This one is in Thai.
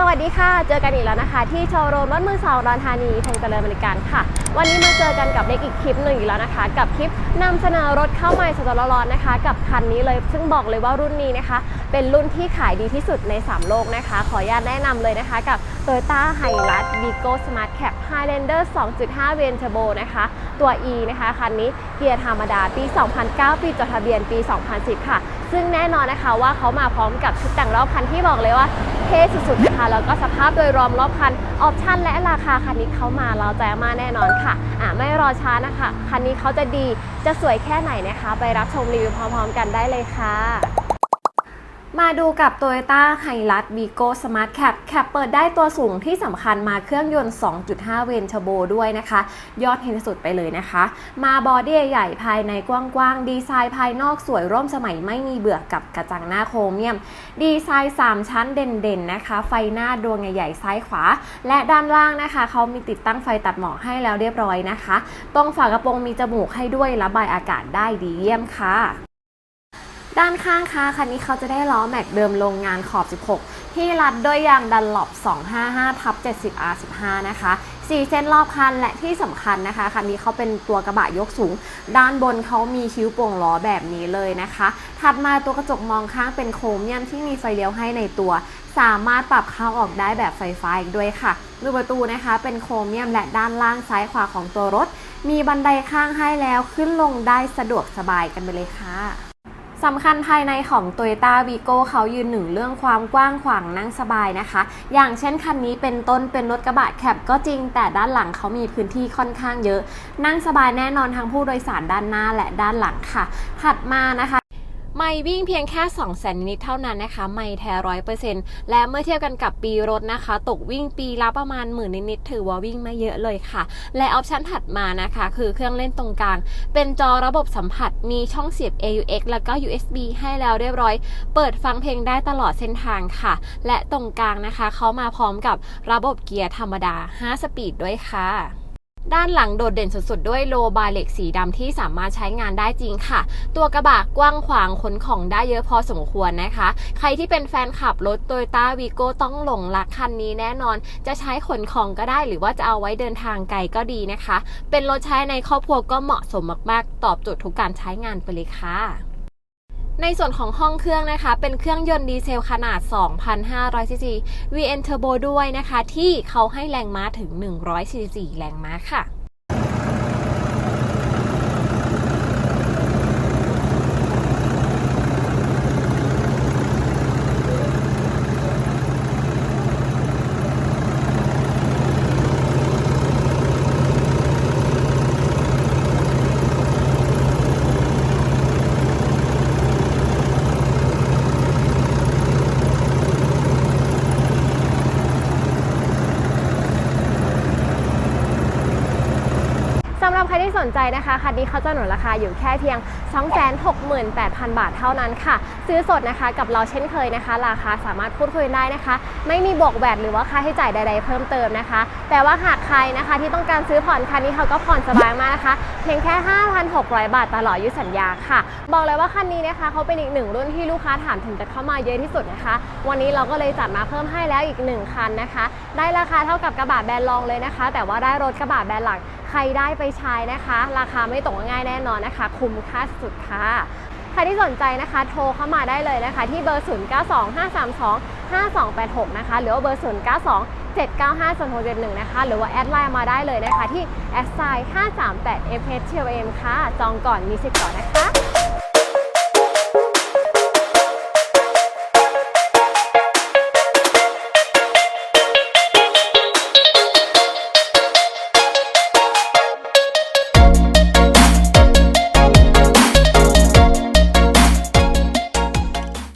สวัสดีค่ะ เจอกันอีกแล้วนะคะ ที่โชว์รูมรถมือสองรอนธานีพงเจริญบริการค่ะ วันนี้มาเจอกันกับเล็กอีกคลิปหนึ่งอีกแล้วนะคะ กับคลิปนำเสนอรถเข้าใหม่สดๆร้อนๆนะคะ กับคันนี้เลยซึ่งบอกเลยว่ารุ่นนี้นะคะ เป็นรุ่นที่ขายดีที่สุดใน 3 โลกนะคะ ขออนุญาตแนะนำเลยนะคะ กับ Toyota Hilux Vigo Smart Cap Highlander 2.5 เวนเทอร์โบนะคะ ตัว E นะคะ คันนี้เกียร์ธรรมดาปี 2009 ปีจดทะเบียนปี 2010 ค่ะ ซึ่งแน่นอนนะคะว่าเขามาพร้อมกับชุดแต่งรอบคันที่บอกเลยว่าเท่สุดๆนะคะแล้วก็สภาพโดยรวมรอบคัน ออปชั่นและราคาคันนี้เขามาเราใจมากแน่นอนค่ะ อ่าไม่รอช้านะคะ คันนี้เขาจะดีจะสวยแค่ไหนนะคะ ไปรับชมรีวิวพร้อมๆ กันได้เลยค่ะ มาดูกับ Toyota Hilux Vigo Smart Cap แคปเปิดได้ตัวสูงที่สำคัญมาเครื่องยนต์ 2.5 เวนเทอร์โบด้วยนะคะ ยอดเห็นสุดไปเลยนะคะ มาบอดี้ใหญ่ภายในกว้างๆ ดีไซน์ภายนอกสวยร่มสมัยไม่มีเบื่อกับกระจังหน้าโครเมียม ดีไซน์ 3 ชั้นเด่นๆนะคะ ไฟหน้าดวงใหญ่ๆซ้ายขวา และด้านล่างนะคะ เขามีติดตั้งไฟตัดหมอกให้แล้วเรียบร้อยนะคะ ตรงฝากระโปรงมีจมูกให้ด้วยระบายอากาศได้ดีเยี่ยมค่ะ ด้านข้างค่ะคันนี้เขาจะได้ล้อแม็กเดิมโรงงานขอบ 16 ที่รัดด้วยยางดันหลบ255ทับ 70 R15 นะคะ4เส้นรอบคันและที่สำคัญนะคะคันนี้เขาเป็นตัวกระบะยกสูง ด้านบนเขามีคิ้วโป่งล้อแบบนี้เลยนะคะ ถัดมาตัวกระจกมองข้างเป็นโครเมียมที่มีไฟเลี้ยวให้ในตัว สามารถปรับเข้าออกได้แบบไฟฟ้าอีกด้วยค่ะรูประตูนะคะ เป็นโครเมียมและด้านล่างซ้ายขวาของตัวรถ มีบันไดข้างให้แล้วขึ้นลงได้สะดวกสบายกันไปเลยค่ะ สำคัญภายในของ Toyota Vigo เขายืนหนึ่งเรื่องความกว้างขวางนั่งสบายนะคะ อย่างเช่นคันนี้เป็นต้นเป็นรถกระบะแคปก็จริง แต่ด้านหลังเขามีพื้นที่ค่อนข้างเยอะ นั่งสบายแน่นอนทั้งผู้โดยสารด้านหน้าและด้านหลังค่ะ ถัดมานะคะ ไม่วิ่งเพียงแค่ 2 0 0 0 0 0นิดเท่านั้นนะคะ ไม่แท้ร้อยเปอร์เซ็นต์และเมื่อเทียบกันกับปีรถนะคะ ตกวิ่งปีละประมาณหมื่นนิดๆถือว่าวิ่งไม่เยอะเลยค่ะ และออปชันถัดมานะคะ คือเครื่องเล่นตรงกลาง เป็นจอระบบสัมผัสมีช่องเสียบ AUX แล้วก็ USB ให้แล้วเรียบร้อย เปิดฟังเพลงได้ตลอดเส้นทางค่ะ และตรงกลางนะคะเขามาพร้อมกับระบบเกียร์ธรรมดา 5 สปีดด้วยค่ะ ด้านหลังโดดเด่นสุดๆ ด้วยโลบาเหล็กสีดำที่สามารถใช้งานได้จริงค่ะ ตัวกระบะกว้างขวางขนของได้เยอะพอสมควรนะคะ ใครที่เป็นแฟนขับรถ Toyota Vigo ต้องหลงรักคันนี้แน่นอน จะใช้ขนของก็ได้หรือว่าจะเอาไว้เดินทางไกลก็ดีนะคะ เป็นรถใช้ในครอบครัวก็เหมาะสมมากๆ ตอบโจทย์ทุกการใช้งานไปเลยค่ะ ในส่วนของห้องเครื่องนะคะ เป็นเครื่องยนต์ดีเซลขนาด 2,500ซีซี VN Turbo ด้วยนะคะ ที่เขาให้แรงม้าถึง 144 แรงม้าค่ะ หรับใครที่สนใจนะคะคันนี้เขาจะหนุนราคาอยู่แค่เพียง 268,000 บาทเท่านั้นค่ะ ซื้อสดนะคะกับเราเช่นเคยนะคะ ราคาสามารถพูดคุยได้นะคะ ไม่มีบวกแวดหรือว่าค่าใช้จ่ายใด ๆ เพิ่มเติมนะคะ แต่ว่าหากใครนะคะที่ต้องการซื้อผ่อนคันนี้เขาก็ผ่อนสบายมากนะคะ เพียงแค่ 5,600 บาทตลอดอายุสัญญาค่ะ บอกเลยว่าคันนี้นะคะเขาเป็นอีกหนึ่งรุ่นที่ลูกค้าถามถึงจะเข้ามาเยอะที่สุดนะคะ วันนี้เราก็เลยจัดมาเพิ่มให้แล้วอีกหนึ่งคันนะคะ ได้ราคาเท่ากับกระบะแบรนด์รองเลยนะคะ แต่ว่าได้รถกระบะแบรนด์หลัก ใครได้ไปใช้นะคะ ราคาไม่ตกง่ายแน่นอนนะคะ คุ้มค่าสุดค่ะใครที่สนใจนะคะ โทรเข้ามาได้เลยนะคะ ที่เบอร์ 0925325286 นะคะ หรือว่าเบอร์ 092 7950671 นะคะ หรือว่าแอดไลน์มาได้เลยนะคะ ที่แอดไซน์538 f h m ค่ะ จองก่อนมีสิทธิ์ก่อนนะคะ